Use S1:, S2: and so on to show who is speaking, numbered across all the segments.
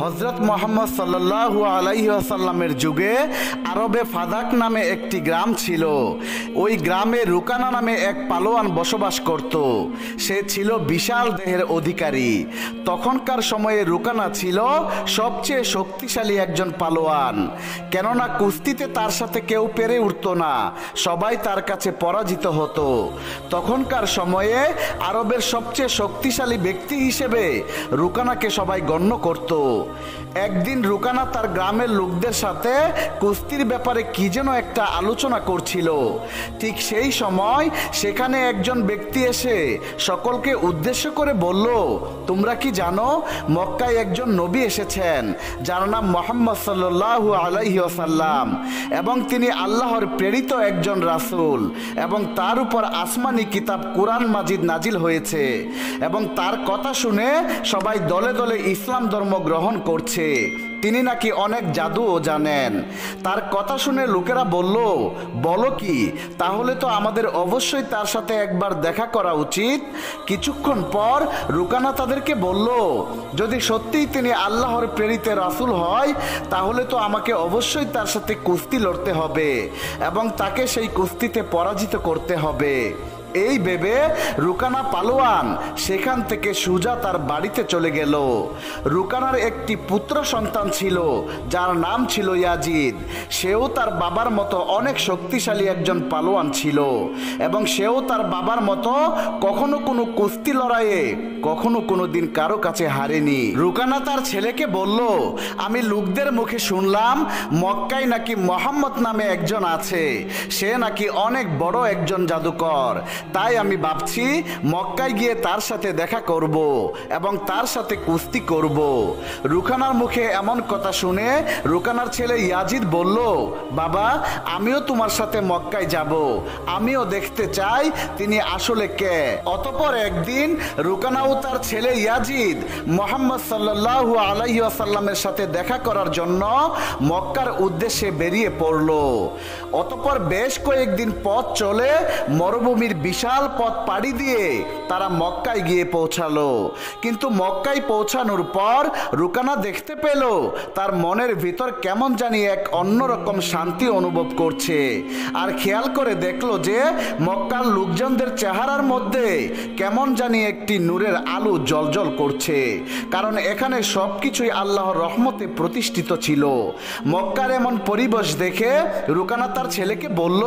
S1: হজরত মোহাম্মদ সাল্লাহু আলাইহি আসাল্লামের যুগে আরবে ফাদাক নামে একটি গ্রাম ছিল। ওই গ্রামে রুকানা নামে এক পালোয়ান বসবাস করত। সে ছিল বিশাল দেহের অধিকারী। তখনকার সময়ে রুকানা ছিল সবচেয়ে শক্তিশালী একজন পালোয়ান। কেননা কুস্তিতে তার সাথে কেউ পেরে উঠত না, সবাই তার কাছে পরাজিত হতো। তখনকার সময়ে আরবের সবচেয়ে শক্তিশালী ব্যক্তি হিসেবে রুকানাকে সবাই গণ্য করত। একদিন রুকানা তার গ্রামের লোকদের সাথে কুস্তির ব্যাপারে কি যেন একটা আলোচনা করছিল। ঠিক সেই সময় সেখানে একজন ব্যক্তি এসে সকলকে উদ্দেশ্য করে বলল, তোমরা কি জানো, মক্কায় একজন নবী এসেছেন, যার নাম মোহাম্মদ সাল্লাল্লাহু আলাইহি ওয়াসাল্লাম এবং তিনি আল্লাহর প্রেরিত একজন রাসূল এবং তার উপর আসমানি কিতাব কোরআন মাজিদ নাজিল হয়েছে এবং তার কথা শুনে সবাই দলে দলে ইসলাম ধর্ম গ্রহণ করছে। তিনি নাকি অনেক জাদুও জানেন। তার কথা শুনে লোকেরা বলল, বলো কি, তাহলে তো আমাদের অবশ্যই তার সাথে একবার দেখা করা উচিত। কিছুক্ষণ পর রুকানা তাদেরকে বলল, যদি সত্যিই তিনি আল্লাহর প্রেরিত রাসূল হয়, তাহলে তো আমাকে অবশ্যই তার সাথে কুস্তি লড়তে হবে এবং তাকে সেই কুস্তিতে পরাজিত করতে হবে। এই ভেবে রুকানা পালোয়ান সেখান থেকে সুজা তার বাড়িতে চলে গেল। রুকানার একটি পুত্র সন্তান ছিল, যার নাম ছিল ইয়াজিদ। সেও তার বাবার মতো অনেক শক্তিশালী একজন পালোয়ান ছিল এবং সেও তার বাবার মতো কখনো কোনো কুস্তি লড়াইয়ে, কখনো কোনো দিন কারও কাছে হারেনি। রুকানা তার ছেলেকে বলল, আমি লোকদের মুখে শুনলাম মক্কায় নাকি মোহাম্মদ নামে একজন আছে। সে নাকি অনেক বড় একজন জাদুকর। তাই আমি ভাবছি মক্কায় গিয়ে তার সাথে দেখা করব এবং তার সাথে কুস্তি করব। রুকানার মুখে এমন কথা শুনে রুকানার ছেলে ইয়াজিদ বলল, বাবা, আমিও তোমার সাথে মক্কায় যাব। আমিও দেখতে চাই তিনি আসলে কে। অতপর একদিন রুকানা ও তার ছেলে ইয়াজিদ মোহাম্মদ সাল্লাল্লাহু আলাইহি আসাল্লামের সাথে দেখা করার জন্য মক্কার উদ্দেশ্যে বেরিয়ে পড়ল। অতপর বেশ কয়েকদিন পথ চলে মরুভূমির বিশাল পথ পাড়ি দিয়ে তারা মক্কায় গিয়ে পৌঁছালো। কিন্তু মক্কায় পৌঁছানোর পর রুকানা দেখতে পেল তার মনের ভিতর কেমন জানি এক অন্যরকম শান্তি অনুভব করছে। আর খেয়াল করে দেখল যে মক্কার লোকজনদের চেহারার মধ্যে কেমন জানি একটি নূরের আলো জলজল করছে। কারণ এখানে সব কিছুই আল্লাহর রহমতে প্রতিষ্ঠিত ছিল। মক্কার এমন পরিবেশ দেখে রুকানা তার ছেলেকে বলল,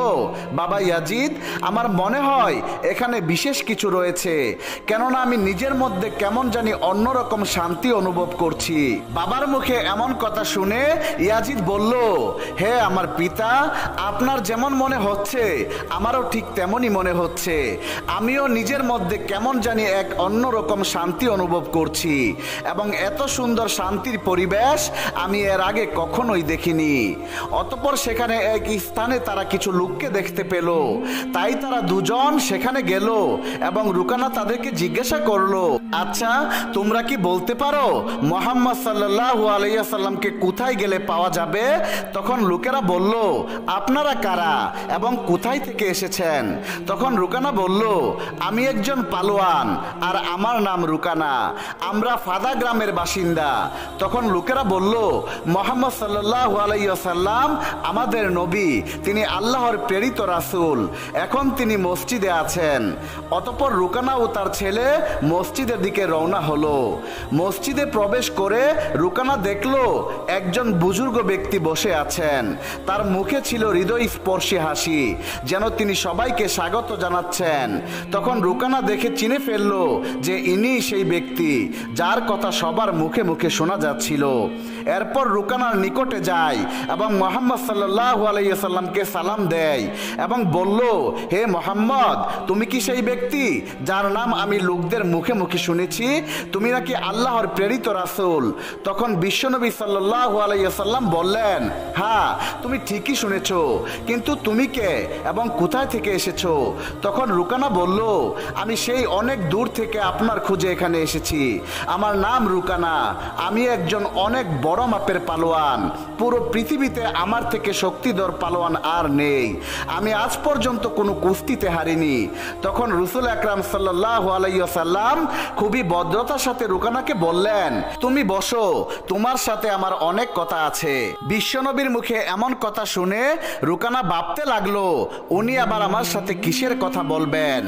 S1: বাবা ইয়াজিদ, আমার মনে হয় এখানে বিশেষ কিছু রয়েছে। কেননা আমি নিজের মধ্যে কেমন জানি অন্যরকম শান্তি অনুভব করছি। বাবার মুখে এমন কথা শুনে ইয়াজিদ বলল, হে আমার পিতা, আপনার যেমন মনে হচ্ছে, আমারও ঠিক তেমনই মনে হচ্ছে। আমিও নিজের মধ্যে কেমন জানি এক অন্যরকম শান্তি অনুভব করছি এবং এত সুন্দর শান্তির পরিবেশ আমি এর আগে কখনোই দেখিনি। অতপর সেখানে এক স্থানে তারা কিছু লোককে দেখতে পেল। তাই তারা দুজন সেখানে গেল এবং রুকানা তাদেরকে জিজ্ঞাসা করল আচ্ছা তোমরা কি বলতে পারো মোহাম্মদ সাল্লাহ আলাইসাল্লামকে কোথায় গেলে পাওয়া যাবে? তখন লোকেরা বলল, আপনারা কারা এবং কোথায় থেকে এসেছেন? তখন রুকানা বলল, আমি একজন পালোয়ান আর আমার নাম রুকানা, আমরা ফাদা গ্রামের বাসিন্দা। তখন লোকেরা বলল, মোহাম্মদ সাল্লাহ আলাইসাল্লাম আমাদের নবী, তিনি আল্লাহর প্রেরিত রাসূল, এখন তিনি মসজিদে আছেন। অতপর রুকানা ও তার ছেলে মসজিদের দিকে রওনা হলো। মসজিদে প্রবেশ করে রুকানা দেখল একজন বুজুর্গ ব্যক্তি বসে আছেন। তার মুখে ছিল হৃদয় স্পর্শী হাসি, যেন তিনি সবাইকে স্বাগত জানাচ্ছেন। তখন রুকানা দেখে চিনে ফেলল যে ইনি সেই ব্যক্তি, যার কথা সবার মুখে মুখে শোনা যাচ্ছিল। এরপর রুকানার নিকটে যায় এবং মোহাম্মদ সাল্লাহ আলাইসাল্লামকে সালাম দেয় এবং বলল, হে মোহাম্মদ, তুমি কি সেই ব্যক্তি যার নাম আমি লোকদের মুখে মুখে শুনেছি? তুমি নাকি আল্লাহর প্রেরিত রাসুল? তখন বিশ্বনবী সাল্লাহ আলাইসাল্লাম বললেন হ্যাঁ তুমি ঠিকই শুনেছ, কিন্তু তুমি কে এবং কোথায় থেকে এসেছ? তখন রুকানা বলল, আমি সেই অনেক দূর থেকে আপনার খুঁজে এখানে এসেছি। আমার নাম রুকানা। আমি একজন অনেক বড় মাপের পালোয়ান। পুরো পৃথিবীতে আমার থেকে শক্তিধর পালোয়ান আর নেই। আমি আজ পর্যন্ত কোনো কুস্তিতে হারিনি। তখন রসুল আকরাম সাল্লাহ আলাইসাল্লাম খুবই ভদ্রতার সাথে রুকানাকে বললেন, তুমি বসো, তোমার সাথে আমার অনেক কথা আছে। বিশ্বনবীর মুখে এমন কথা শুনে রুকানা ভাবতে লাগল, উনি আবার আমার সাথে কিসের কথা বলবেন?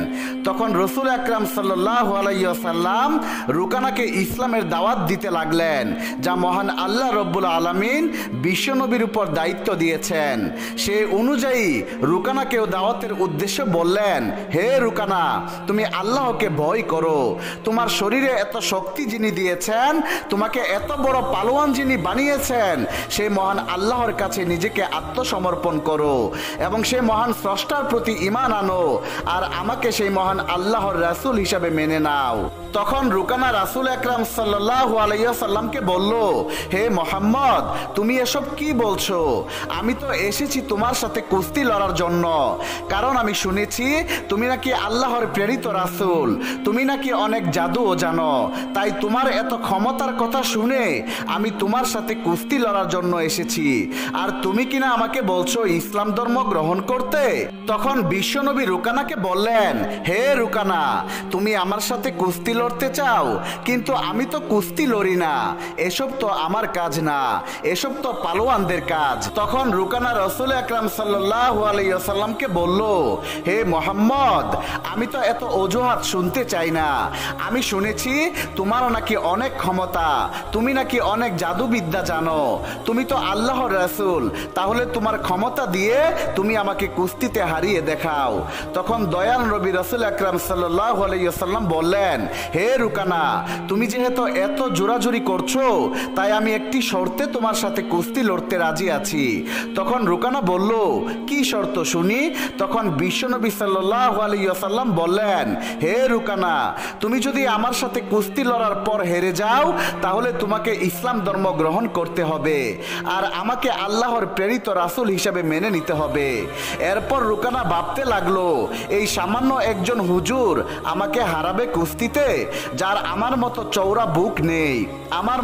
S1: তখন রসুল আকরাম সাল্লাহ আলাইসাল্লাম রুকানাকে ইসলামের দাওয়াত দিতে লাগলেন, যা মহান আল্লাহ রব্বুল আলমিন বিশ্বনবীর উপর দায়িত্ব দিয়েছেন। সে অনুযায়ী রুকানাকেও দাওয়াতের উদ্দেশ্যে বললেন, হে রুকানা, তুমি আল্লাহকে ভয় করো। তোমার শরীরে এত শক্তি যিনি দিয়েছেন, তোমাকে এত বড় পালোয়ান যিনি বানিয়েছেন সেই মহান আল্লাহর কাছে নিজেকে আত্মসমর্পণ করো এবং সেই মহান স্রষ্টার প্রতি ইমান আনো আর আমাকে সেই মহান আল্লাহর রাসূল হিসাবে মেনে নাও। তখন রুকানা রাসূল একরাম সাল্লাহ আলাইসাল্লামকে বলল, হে মোহাম্মদ, তুমি এসব কি বলছো? আমি তো এসেছি তোমার সাথে কুস্তি লড়ার জন্য। কারণ আমি শুনেছি তুমি নাকি আল্লাহর প্রেরিত রাসূল। তুমি নাকি অনেক জাদুও জানো। তাই তোমার এত ক্ষমতার কথা শুনে আমি তোমার সাথে কুস্তি লড়ার জন্য এসেছি। আর তুমি কিনা আমাকে বলছো ইসলাম ধর্ম গ্রহণ করতে? তখন বিশ্বনবী রুকানাকে বললেন, হে রুকানা, তুমি আমার সাথে কুস্তি লড়তে চাও, কিন্তু আমি তো কুস্তি লড়ি না। এসব তো আমার কাজ না। এসব তো পালোয়ানদের কাজ। তখন রুকানা রসুল আকরাম সাল্লাহ আলাইসাল্লামকে বলল, হে মোহাম্মদ, আমি তো এত অজুহাত শুনতে চাই না। আমি শুনেছি তোমারও নাকি অনেক ক্ষমতা। তুমি নাকি অনেক জাদুবিদ্যা জানো। তুমি তো আল্লাহর রাসূল। তাহলে তোমার ক্ষমতা দিয়ে তুমি আমাকে কুস্তিতে হারিয়ে দেখাও। তখন দয়াল রবি রসুল আকরাম সাল্লাহ আলাইসাল্লাম বললেন, হে রুকানা, তুমি যেহেতু এত জোরাজুরি করছ, তাই আমি একটি শর্তে তোমার সাথে কুস্তি লড়তে রাজি আছি। তখন রুকানা বলল, কি শর্ত শুনি? তখন বিশ্বনবী সাল্লাহ আলাইসাল্লাম বললেন, হে রুকানা, তুমি যদি আমার সাথে কুস্তি লড়ার পর হেরে যাও, তাহলে তোমাকে ইসলাম ধর্ম গ্রহণ করতে হবে। আর আমাকে আল্লাহর প্রেরিত রাসূল হিসাবে মেনে নিতে হবে। এরপর রুকানা ভাবতে লাগল, এই সামান্য একজন হুজুর আমাকে হারাবে কুস্তিতে, যার আমার মতো চৌড়া বুক নেই। আমার